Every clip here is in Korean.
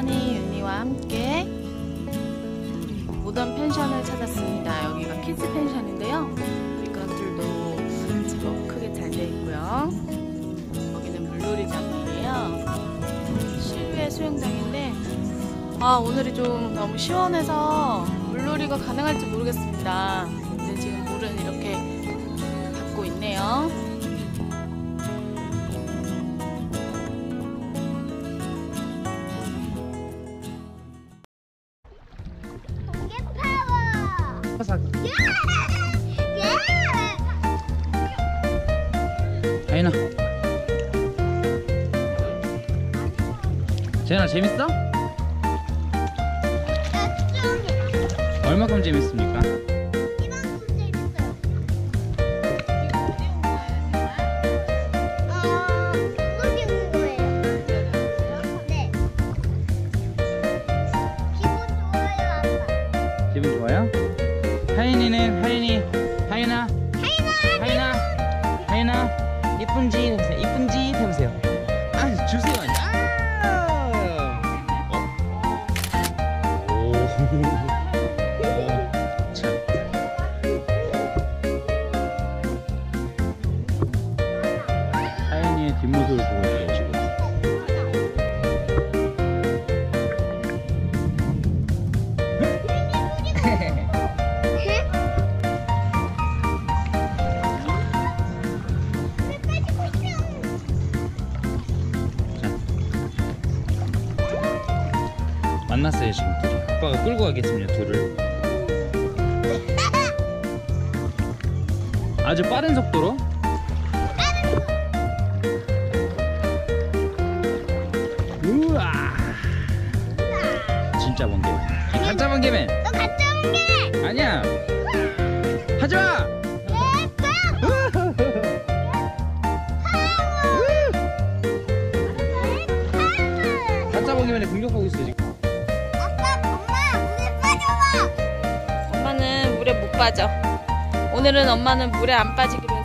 써니 윤니와 함께 모던 펜션을 찾았습니다. 여기가 키즈 펜션인데요. 물감들도 제법 크게 잘돼 있고요. 여기는 물놀이장이에요. 실외 수영장인데 아 오늘이 좀 너무 시원해서 물놀이가 가능할지 모르겠습니다. 근데 지금 물은 이렇게 닫고 있네요. 예! 아이나. 재현아 재밌어? 얼마큼 재밌습니까? 하인이의 뒷모습을 보고 있어요 지금. 만났어요 지금. 둘이 아빠가 끌고 가겠습니다 둘을. 아주 빠른 속도로 진짜 번개맨 이 가짜 번개맨 너 갔다 온 게! 아니야 하지마 가짜 번개맨에 공격하고 있어 지금 아빠, 엄마, 물에 빠져봐! 엄마는 물에 못 빠져. 오늘은 엄마는 물에 안 빠지기로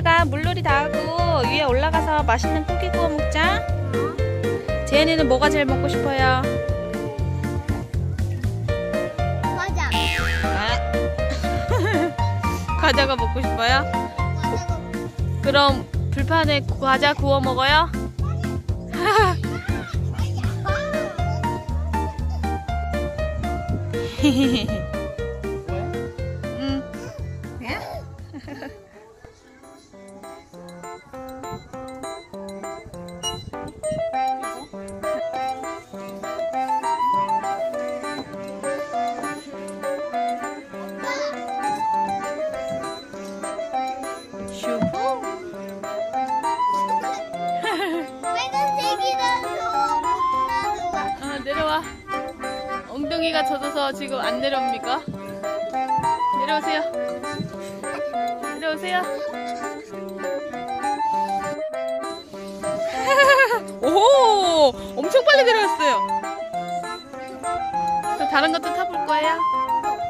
이따가 물놀이 다 하고 위에 올라가서 맛있는 고기 구워 먹자. 재현이는 뭐가 제일 먹고 싶어요? 맞아. 아. 과자가 먹고 싶어요? 그럼 불판에 과자 구워 먹어요? 응. 내려와. 엉덩이가 젖어서 지금 안 내려옵니까? 내려오세요. 내려오세요. 오, 엄청 빨리 내려왔어요. 또 다른 것도 타볼 거예요?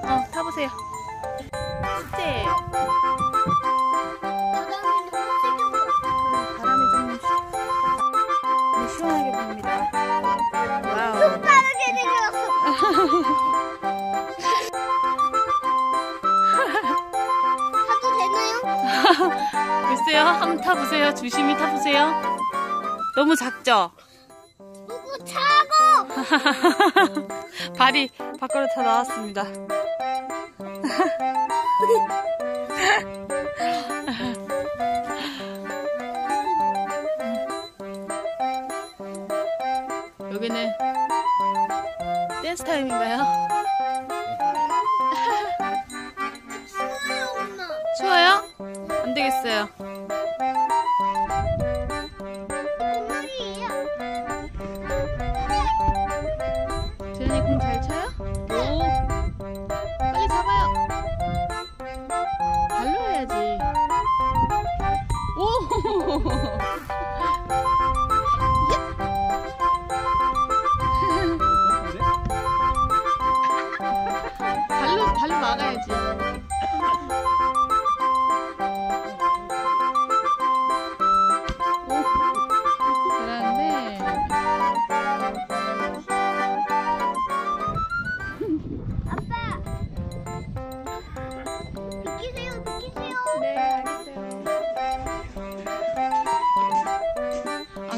어, 타보세요. 네. 바 타도 되나요? 글쎄요, 한번 타보세요. 조심히 타보세요. 너무 작죠? 누구 차고? 발이 밖으로 다 나왔습니다. 여기는 댄스 타임인가요? 추워요, 엄마. 추워요? 안 되겠어요.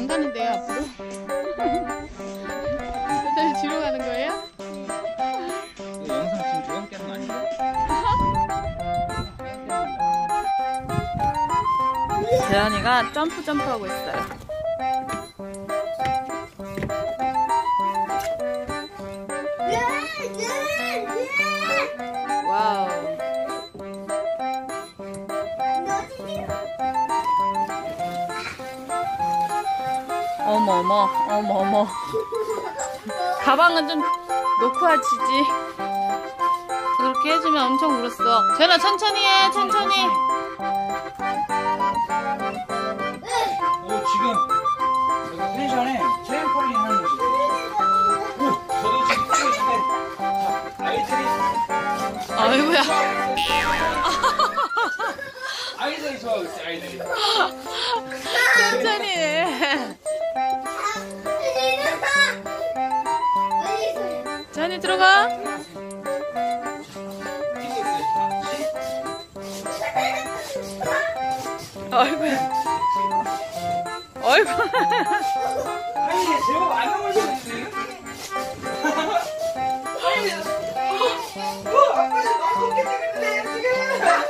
안 가는데요 앞으로? 일단 뒤로 가는 거예요? 영상 지금 조각 깨는 거 아닌가? 재현이가 점프 점프하고 있어요 어머 어머 어머 어머. 가방은 좀 놓고 하지지. 그렇게 해주면 엄청 울었어. 재현아 천천히 해 천천히. 오 지금 여기 펜션에 트램펄린 하는 곳이 오 저도 지금 자, 아이들이 아이고야. 아이들이 좋아하고 있어요 아이들이 천천히 해. 들어가. 아이고야. 아이고. 아니 제법 안 찍는데 지금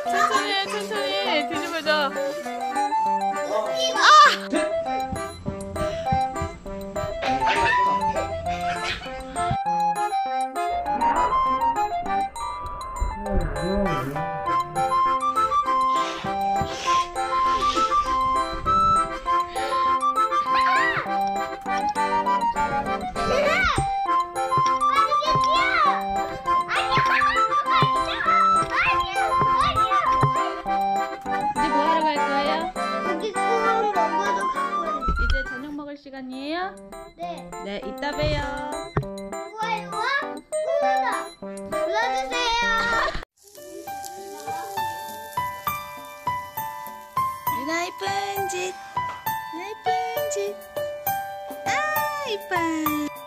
천천히 해 천천히 뒤집어져. 네. 네, 이따 봬요. 좋아요와 구독 눌러주세요. 누나 네, 이쁜 짓. 누나 이쁜 짓. 아, 이쁜.